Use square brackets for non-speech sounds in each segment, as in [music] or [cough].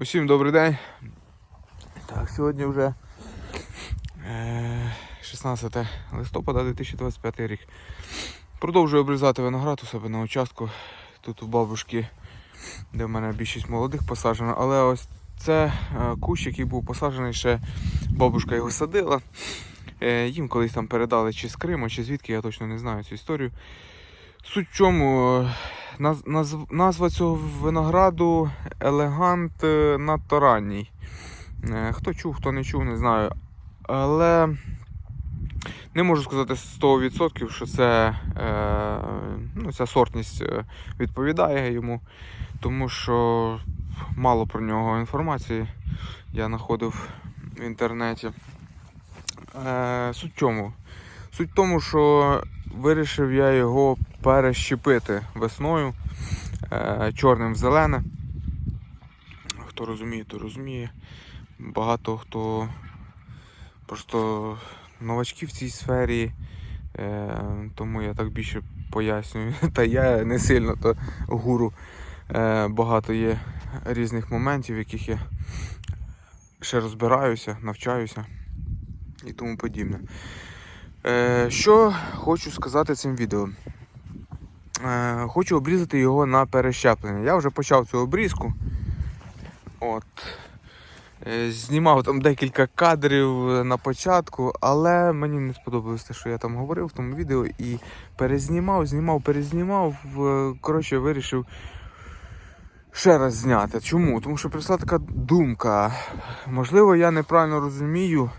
Усім добрий день. Так, сьогодні вже е, 16 листопада 2025 рік. Продовжую обрізати виноград у себе на участку. Тут у бабушки, де в мене більшість молодих посаджено. Але ось це е, кущ, який був посаджений, ще бабушка його садила. Е, їм колись там передали чи з Криму, чи звідки, я точно не знаю цю історію. Суть в чому, е, наз, назв, назва цього винограду елегант е, надто ранній. Е, Хто чув, хто не чув, не знаю. Але не можу сказати 100%, що це, е, ну, ця сортність відповідає йому, тому що мало про нього інформації я знаходив в інтернеті. Суть чому? Суть в тому, що вирішив я його перещепити весною е, чорним в зелене. Хто розуміє, то розуміє. Багато хто просто новачки в цій сфері, е, тому я так більше пояснюю. [laughs] Та я не сильно то гуру. Е, багато є різних моментів, яких я ще розбираюся, навчаюся і тому подібне. Е, що хочу сказати цим відео? Е, хочу обрізати його на перещеплення. Я вже почав цю обрізку. От. Е, знімав там декілька кадрів на початку, але мені не сподобалось те, що я там говорив в тому відео. І перезнімав, знімав, перезнімав. Коротше, вирішив ще раз зняти. Чому? Тому що прийшла така думка. Можливо, я неправильно розумію,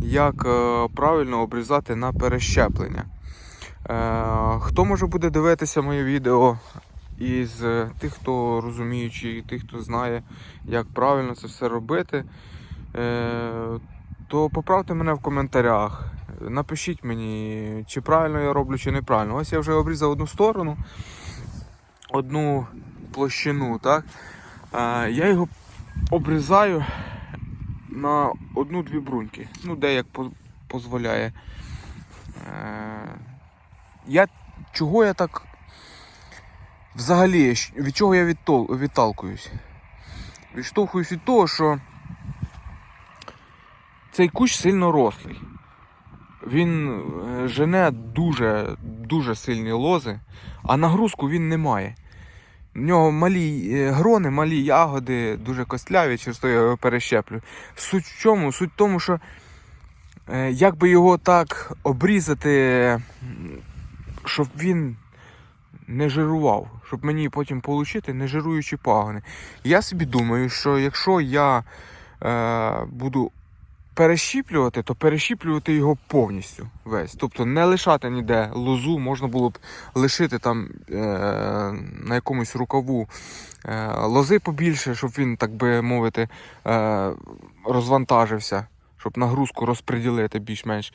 як е, правильно обрізати на перещеплення. Е, хто може буде дивитися моє відео із е, тих, хто розуміючий, тих, хто знає, як правильно це все робити, то поправте мене в коментарях. Напишіть мені, чи правильно я роблю, чи неправильно. Ось я вже обрізав одну сторону, одну площину, так? Е, я його обрізаю на одну-дві бруньки. Ну, де як дозволяє. Е, я, чого я так. Взагалі, від чого я відтол, відталкуюсь? Відштовхуюсь від того, що цей кущ сильно рослий. Він е, жене дуже, дуже сильні лози, а нагрузку він не має. В нього малі е, грони, малі ягоди, дуже костляві, через то я його перещеплю. Суть в чому? Суть в тому, що е, як би його так обрізати, щоб він не жирував, щоб мені потім отримати не жируючі пагони. Я собі думаю, що якщо я е, буду перещіплювати, то перещіплювати його повністю весь. Тобто не лишати ніде лозу, можна було б лишити там е, на якомусь рукаву е, лози побільше, щоб він, так би мовити, е, розвантажився, щоб нагрузку розподілити більш-менш.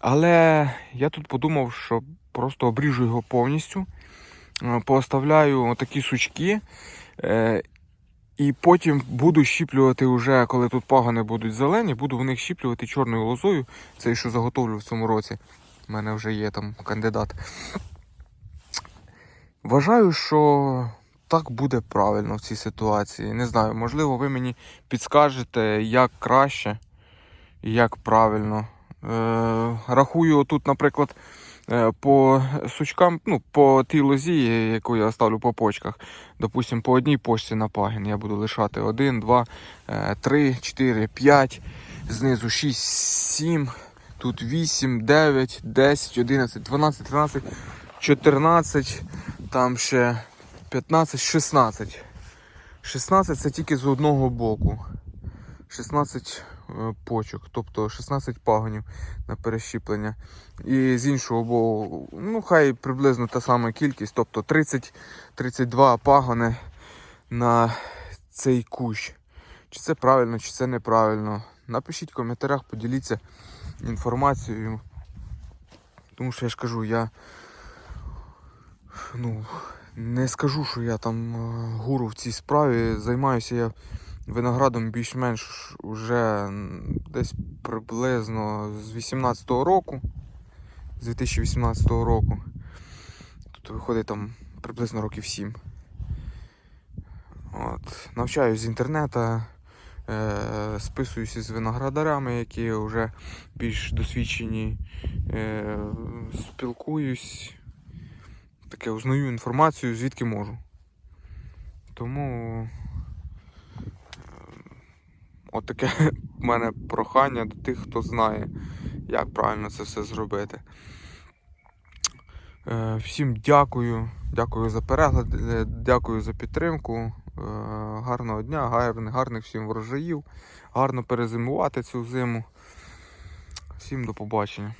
Але я тут подумав, що просто обріжу його повністю, е, поставляю такі сучки. І потім буду щіплювати вже, коли тут пагони будуть зелені, буду в них щіплювати чорною лозою. Це що заготовлю в цьому році. У мене вже є там кандидат. Вважаю, що так буде правильно в цій ситуації. Не знаю, можливо, ви мені підскажете, як краще і як правильно. Е, рахую тут, наприклад, по сучкам, ну, по тій лозі, яку я ставлю по почках. Допустим, по одній почці на пагін я буду лишати 1, 2, 3, 4, 5, знизу 6, 7, тут 8, 9, 10, 11, 12, 13, 14, там ще 15, 16. 16 це тільки з одного боку. 16 е, почок, тобто 16 пагонів на перещіплення. І з іншого боку, ну хай приблизно та сама кількість, тобто 30-32 пагони на цей кущ. Чи це правильно, чи це неправильно. Напишіть в коментарях, поділіться інформацією. Тому що я ж кажу, я ну, не скажу, що я там е, гуру в цій справі. Займаюся я виноградом більш-менш вже м, десь приблизно з 18-го року. З 2018 року. Тут виходить там приблизно років 7. От. Навчаюсь з інтернету, е, списуюся з виноградарями, які вже більш досвідчені. Е, спілкуюсь, таке узнаю інформацію, звідки можу. Тому е, от [laughs] в мене прохання до тих, хто знає, як правильно це все зробити. Е, Всім дякую. Дякую за перегляд, е, дякую за підтримку. Е, Гарного дня, гарних, гарних всім врожаїв. Гарно перезимувати цю зиму. Всім до побачення.